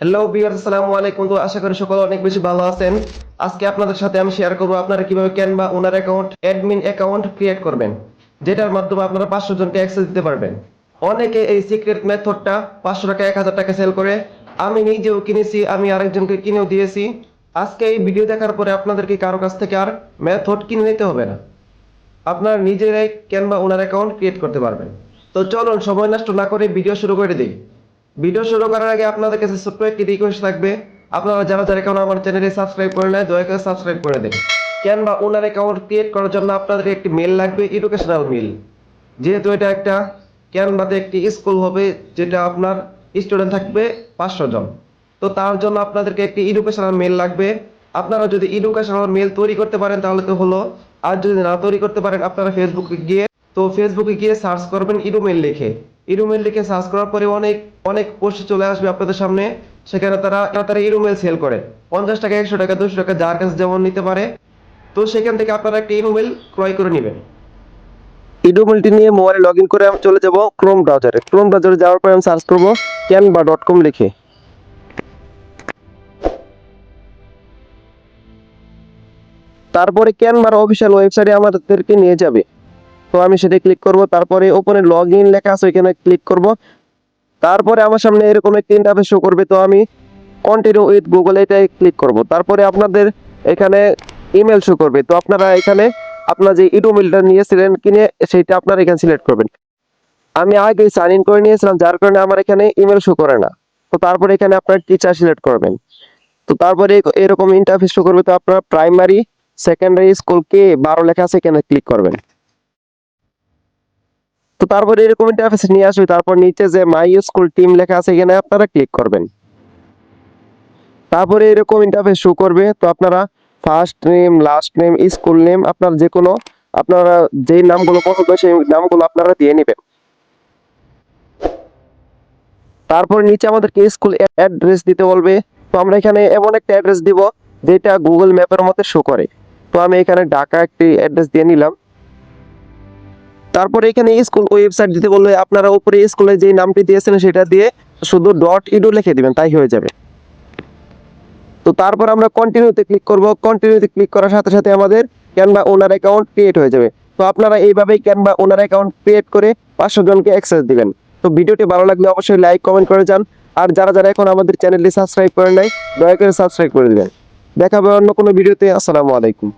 Hello বিয়ার আসসালামু আলাইকুম। তো আশা করি সকলে অনেক বেশি ভালো আছেন। আজকে আপনাদের সাথে আমি শেয়ার করব আপনারা কীভাবে Canva owner account admin account create করবেন, যেটার মাধ্যমে আপনারা পাঁচশো জনকে অ্যাক্সেস দিতে পারবেন। অনেকে এই সিক্রেট মেথডটা পাঁচশো টাকা, এক হাজার টাকা সেল করে। আমি নিজেও কিনেছি, আমি আরেকজনকে কিনেও দিয়েছি। আজকে এই ভিডিও দেখার পরে আপনাদেরকে কারও কাছ থেকে আর মেথড কিনে নিতে হবে না। আপনারা নিজেরাই ক্যানভা ওনার অ্যাকাউন্ট ক্রিয়েট করতে পারবেন। তো চলুন, সময় নষ্ট না করে ভিডিও শুরু করে দিই। ভিডিও শুরু করার আগে আপনাদের কাছে ছোট্ট একটি রিকোয়েস্ট থাকবে। আপনারা যারা যারা এখন আমার চ্যানেলে সাবস্ক্রাইব করে নেয় দয়া করে সাবস্ক্রাইব করে দেন। কেন ক্যানভা ওনার অ্যাকাউন্ট ক্রিয়েট করার জন্য আপনাদের একটি মেল লাগবে এডুকেশনাল মেল যেহেতু এটা একটা ক্যানভাতে একটি স্কুল হবে, যেটা আপনার স্টুডেন্ট থাকবে পাঁচশো জন। তো তার জন্য আপনাদেরকে একটি এডুকেশনাল মেল লাগবে। আপনারা যদি এডুকেশনাল মেল তৈরি করতে পারেন, তাহলে তো হলো। আর যদি না তৈরি করতে পারেন, আপনারা ফেসবুকে গিয়ে, তো ফেসবুকে গিয়ে সার্চ করবেন ইডুমেল লিখে। ইডুমেল লিখে সার্চ করার পরে অনেক অনেক পোস্ট চলে আসবে আপনাদের সামনে। সেখানে তারা তারা ইডুমেল সেল করে। পঞ্চাশ টাকা, একশো টাকা, দুশো টাকা, যার কাছে যেমন নিতে পারে। তো সেখান থেকে আপনারা একটা ইডুমেল ক্রয় করে নেবেন। ইডুমেলটি নিয়ে মোবাইলে লগ করে আমি চলে যাব ক্রোম ব্রাউজারে ক্রোম ব্রাউজারে যাওয়ার পরে আমি সার্চ করব ক্যানভা ডট কম লিখে। তারপরে ক্যানভার অফিসিয়াল ওয়েবসাইটে আমাদেরকে নিয়ে যাবে। তো আমি সেটা ক্লিক করব, তারপরে ওপরে লগ ইন লেখা আছে, ওইখানে ক্লিক করব। তারপরে আমার সামনে এরকম একটি ইন্টারফেস শো করবে, তো আমি কন্টিনিউ উইথ গুগল এটাই ক্লিক করব। তারপরে আপনাদের এখানে ইমেল শো করবে, তো আপনারা এখানে আপনার যে ইমেলটা নিয়েছিলেন, কিনে সেইটা আপনারা এখানে সিলেক্ট করবেন। আমি আগে সাইন ইন করে নিয়েছিলাম, যার কারণে আমার এখানে ইমেল শো করে না। তো তারপরে এখানে আপনার টিচার সিলেক্ট করবেন। তো তারপরে এরকম ইন্টারফেস শো করবে, তো আপনার প্রাইমারি সেকেন্ডারি স্কুল কে বারো লেখা আছে, এখানে ক্লিক করবেন। তো তারপরে এরকম ইন্টারফেস নিয়ে আসবে, তারপর নিচে যে মাই স্কুল টিম লেখা আছে এখানে আপনারা ক্লিক করবেন। তারপরে এরকম ইন্টারফেস শো করবে, তো আপনারা first name last name school name আপনার যে কোনো আপনারা যেই নামগুলো পছন্দ সেই নামগুলো আপনারা দিয়ে নেবেন। তারপর নিচে আমাদেরকে স্কুল অ্যাড্রেস দিতে বলবে, তো আমরা এখানে এমন একটা অ্যাড্রেস দিব, যেটা গুগল ম্যাপের মধ্যে শো করে। তো আমি এখানে ঢাকা একটি অ্যাড্রেস দিয়ে নিলাম। তারপরে এখানে স্কুল ওয়েবসাইট দিতে বললে আপনারা উপরে স্কুলে যে নামটি দিয়েছেন সেটা দিয়ে শুধু ডট ইডু লিখে দিবেন, তাই হয়ে যাবে। তো তারপর আমরা কন্টিনিউতে ক্লিক করব। কন্টিনিউতে ক্লিক করার সাথে সাথে আমাদের ক্যানভা ওনার অ্যাকাউন্ট ক্রিয়েট হয়ে যাবে। তো আপনারা এইভাবেই ক্যানভা ওনার অ্যাকাউন্ট ক্রিয়েট করে পাঁচশো জনকে অ্যাক্সেস দিবেন। তো ভিডিওটি ভালো লাগলে অবশ্যই লাইক কমেন্ট করে যান। আর যারা যারা এখন আমাদের চ্যানেলটি সাবস্ক্রাইব করে নাই, দয়া করে সাবস্ক্রাইব করে দিবেন। দেখা হবে অন্য কোনো ভিডিওতে। আসসালামু আলাইকুম।